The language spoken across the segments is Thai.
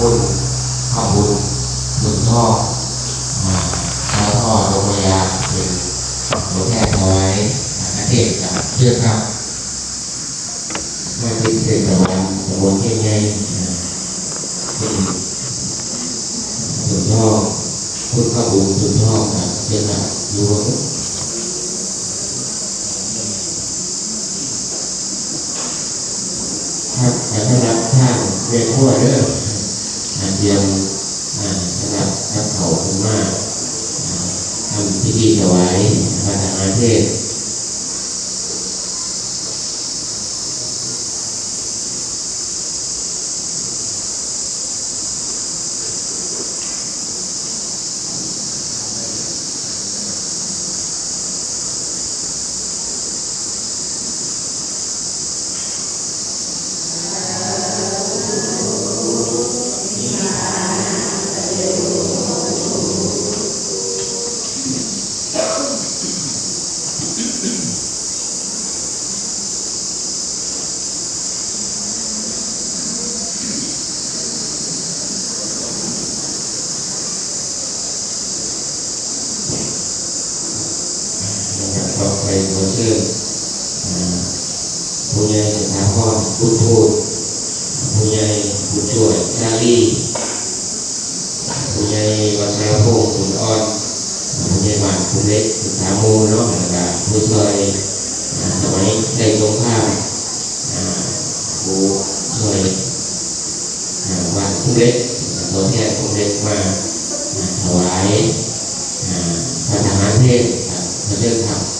คุณข้อบุญบุญท่ออ่าชาวท่อโรงพยาบาลเป็นตัวแทนถวายอาเทศกับเชื่อครับมาเป็นเศษตะวันตะวันเก่งไงเป็นบุญท่อคุณข้อบุญบุญท่อกับเชื่อครับอยู่ครับแต่สำหรับท่านเรียนขั้วเด้ออ่า เตรียมอ่าสำหรับทับเขาคุณมากทำพิธีถวายพระธรรมเทศ ไปขอเชิญอ่าผู้ใหญ่สถาพรพูดพูดผู้ใหญ่ผู้ช่วยชาลีผู้ใหญ่วัชรพงศ์คุณอ่อนผู้ใหญ่บ้านผู้เล็กสถามูลเนาะแล้วก็ผู้ช่วยอ่าสมัยได้ตรงข้ามอ่าผู้ช่วยอ่าบ้านผู้เล็กตัวแทนผู้เล็กมาอ่าถวายพระทหารเทศครับพระเจ้าครับ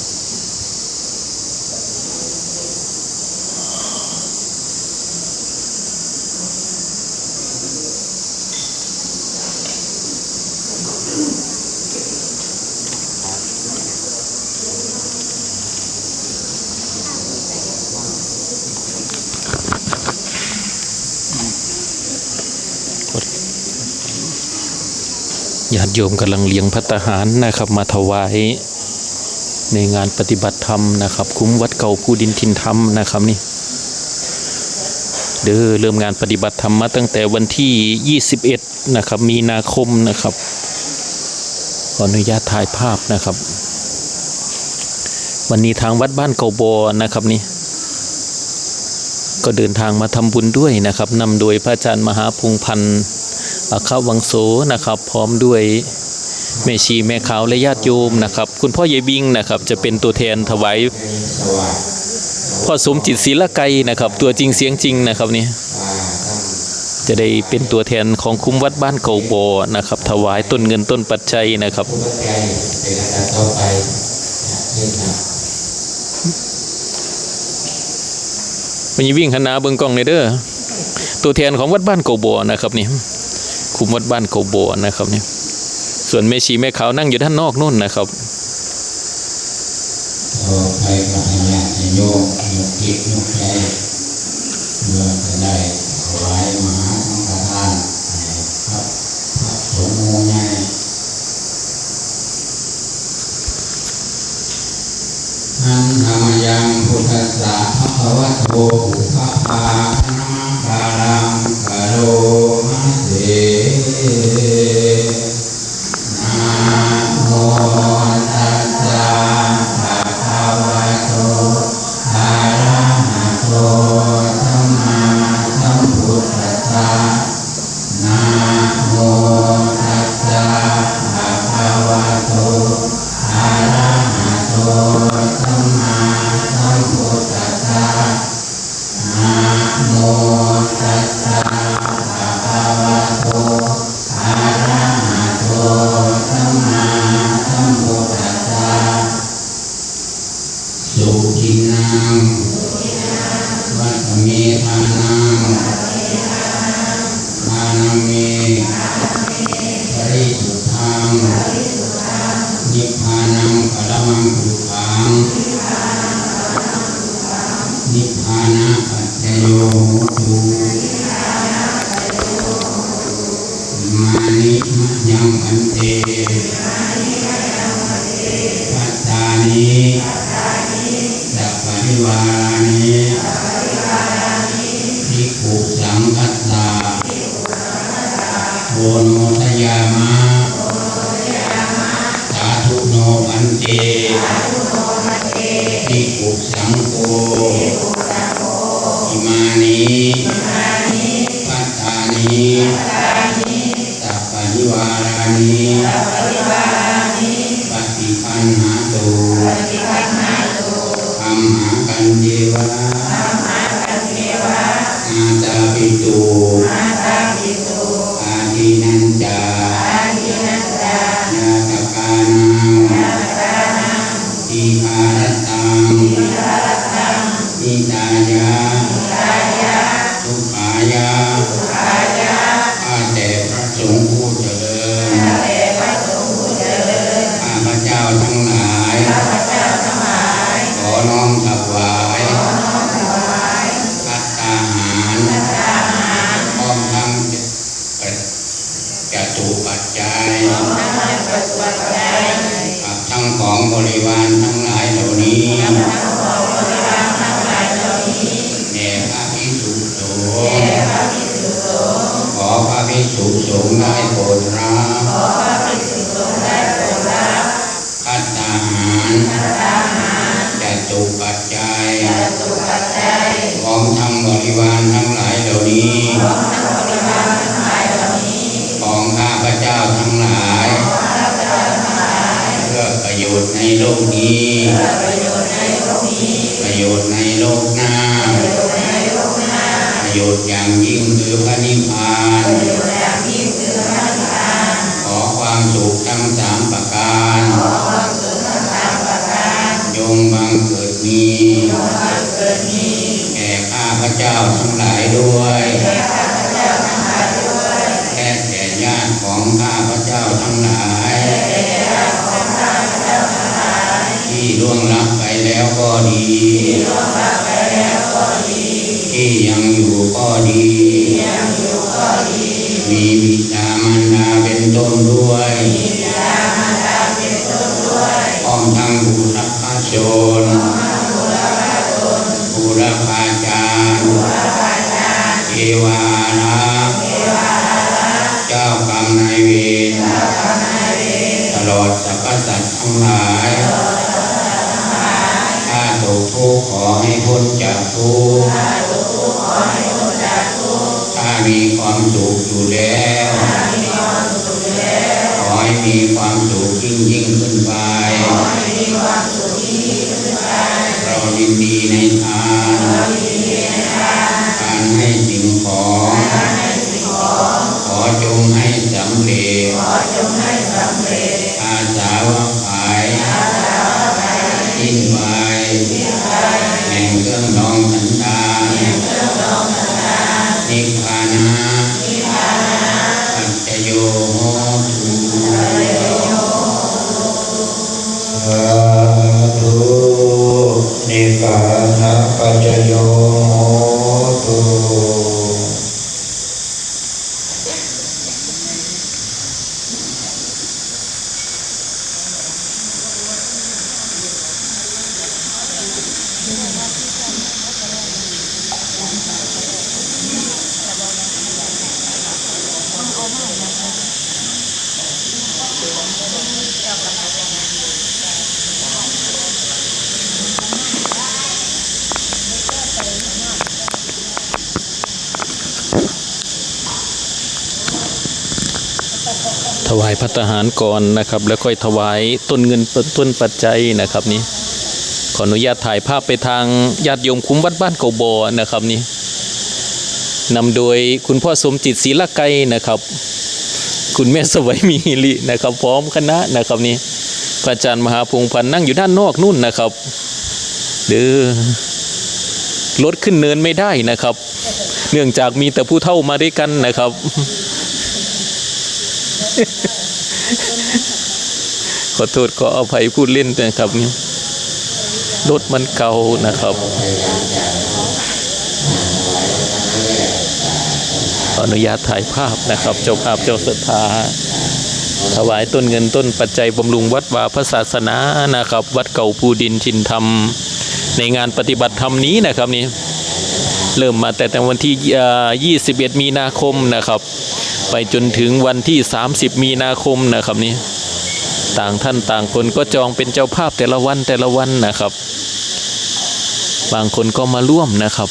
ญาติโยมกำลังเลี้ยงพัตหารนะครับมาถวายในงานปฏิบัติธรรมนะครับ คุ้มวัดเก่าภูดินทินธรรมนะครับนี่เด้อเริ่มงานปฏิบัติธรรมมาตั้งแต่วันที่ 21 นะครับ มีนาคมนะครับขออนุญาตถ่ายภาพนะครับ วันนี้ทางวัดบ้านเก่าบอนะครับนี่ก็เดินทางมาทำบุญด้วยนะครับนำโดยพระอาจารย์มหาพงพันธ์ อาคาวังโสนะครับ พร้อมด้วยแม่ชีแม่ขาวและญาติโยมนะครับ คุณพ่อเยบิงนะครับ จะเป็นตัวแทนถวายพ่อสมจิตศิลไกรนะครับ ตัวจริงเสียงจริงนะครับนี่จะได้เป็นตัวแทนของคุ้มวัดบ้านเก่าบอนะครับ ถวายต้นเงินต้นปัจจัยนะครับผู้บันอันดับต่อไปเช่นครับมันยวิ่งคณะเบิ่งกล้องเลยเด้อตัวแทนของวัดบ้านเก่าบอนะครับนี่ คุมวัดบ้านเก่าบอนะครับเนี่ยส่วนแม่ชีแม่ขาวนั่งอยู่ด้านนอกนู่นนะครับต่อไปก็ให้ญาติโยมยกจิตยกใจเมื่อได้ถวายมหาสังฆทานให้พระพระสงฆ์หมู่ใหญ่ อันธรรมยังพุทธัสสะภะคะวะโตอุปะปานาคารังกะโลมะเส หากันเยวา ที่ยังอยู่ก็ดี มีบิดามารดาเป็นต้นด้วยพร้อมทั้งบุรพชนบุรพาจารย์เทวารักษ์เจ้ากรรมนายเวรตลอดสรรพสัตว์ทั้งหลายถ้าตกทุกข์ขอให้พ้นจากทุกข์ ถ้ามีความสุขอยู่แล้วขอให้มีความสุขยิ่งยิ่งขึ้นไป เรายินดีในทาน ถวายพัตหารก่อนนะครับ แล้วค่อยถวายต้นเงินต้นปัจจัยนะครับนี่ขออนุญาตถ่ายภาพไปทางญาติโยมคุ้มวัดบ้านเกาบอนะครับนี่นำโดยคุณพ่อสมจิตศรีละไกนะครับ คุณแม่สวัยมีฮิรินะครับ พร้อมคณะนะครับนี่พระอาจารย์มหาพงพันธ์นั่งอยู่ด้านนอกนู่นนะครับเด้อรถขึ้นเนินไม่ได้นะครับ เนื่องจากมีแต่ผู้เท่ามาด้วยกันนะครับ ขอโทษขออภัยพูดเล่นนะครับนี่รถมันเก่านะครับ อนุญาตถ่ายภาพนะครับ เจ้าภาพเจ้าศรัทธาถวายต้นเงินต้นปัจจัยบำรุงวัดวาพระศาสนานะครับ วัดเก่าภูดินชินธรรม ในงานปฏิบัติธรรมนี้นะครับนี่เริ่มมาแต่แต่วันที่ 21 มีนาคมนะครับ ไปจนถึงวันที่ 30 มีนาคมนะครับนี่ต่างท่านต่างคนก็จองเป็นเจ้าภาพแต่ละวันแต่ละวันนะครับ บางคนก็มาร่วมนะครับ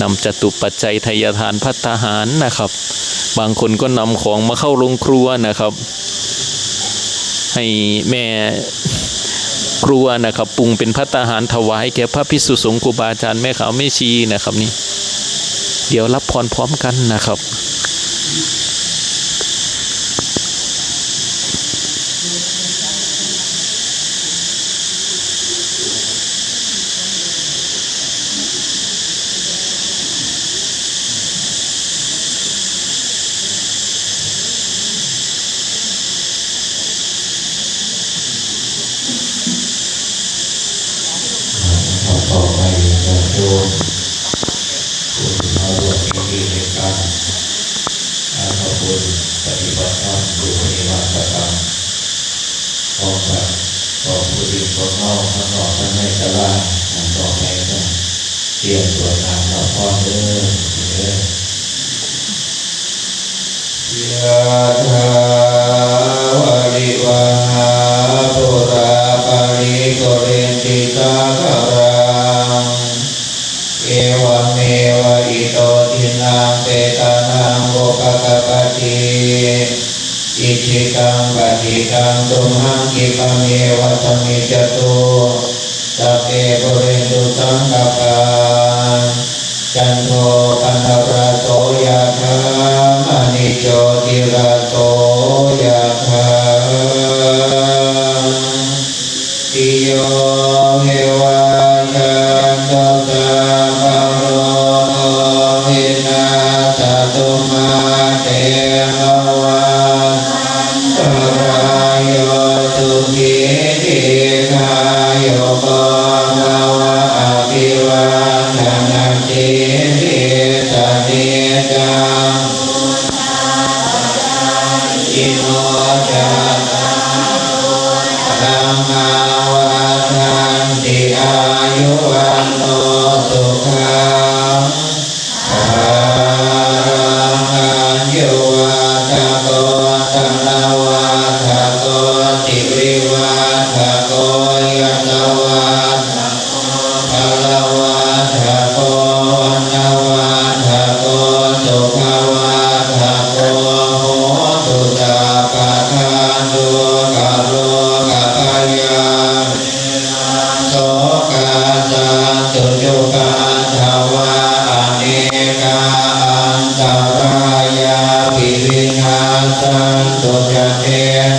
นำจตุปัจจัยทายทานพัตตาหารนะครับ บางคนก็นำของมาเข้าโรงครัวนะครับ ให้แม่ครัวนะครับปรุงเป็นพัตตาหารถวายแก่พระพิสุสงฆ์ครูบาอาจารย์แม่ขาวแม่ชีนะครับนี่เดี๋ยวรับพรพร้อมกันนะครับ จะโยมผู้ที่มาร่วมพิธีในการอาภบุญปฏิบัติธรรมดูปฏิบัติธรรมพร้อมกับขอผู้ดีขอนอกข้างนอกข้างในตลาดทางต่อไปก็เตรียมตัวงานเราพ่อเด้อเด้อยะถา งโภคกปะติอิจิตังปฏิตังตุมหังกิปะเมวะสมิจตุสัพเพปุเรนตุสังกปาจันโทปันระโสยะธามณิโจติระ อ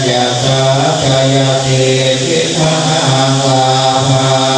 ยะสาชยติทิทังลาภา